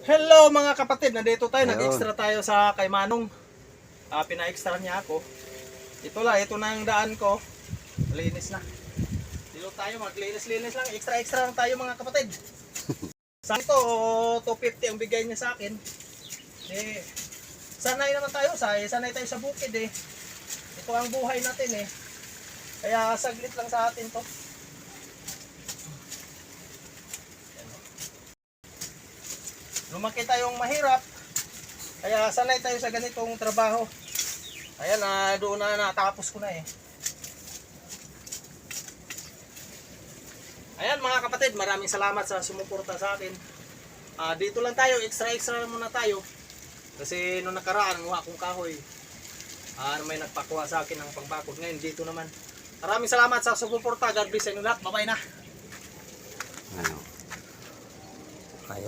Hello mga kapatid, nandito tayo, nag-extra tayo sa kay Manong. Ah, pina-extra niya ako. Ito lang, ito na yung daan ko. Linis na. Dito tayo, maglinis-linis lang. Extra-extra lang tayo mga kapatid. Sa ito, 250 ang bigay niya sa akin. Eh, sanay naman tayo, sa sanay tayo sa bukid eh. Ito ang buhay natin eh. Kaya saglit lang sa atin to. Lumaki tayong mahirap. Kaya sanay tayo sa ganitong trabaho. Ayan, na doon na natapos ko na eh. Ayan mga kapatid, maraming salamat sa sumuporta sa akin. Ah, dito lang tayo, extra-extra muna tayo. Kasi nung nakaraan, ang akong kahoy. Ah, may nagpakuha sa akin ng pangbakod. Ngayon, dito naman. Maraming salamat sa sumuporta. God bless sa inyo lahat. Bye-bye na. Ano?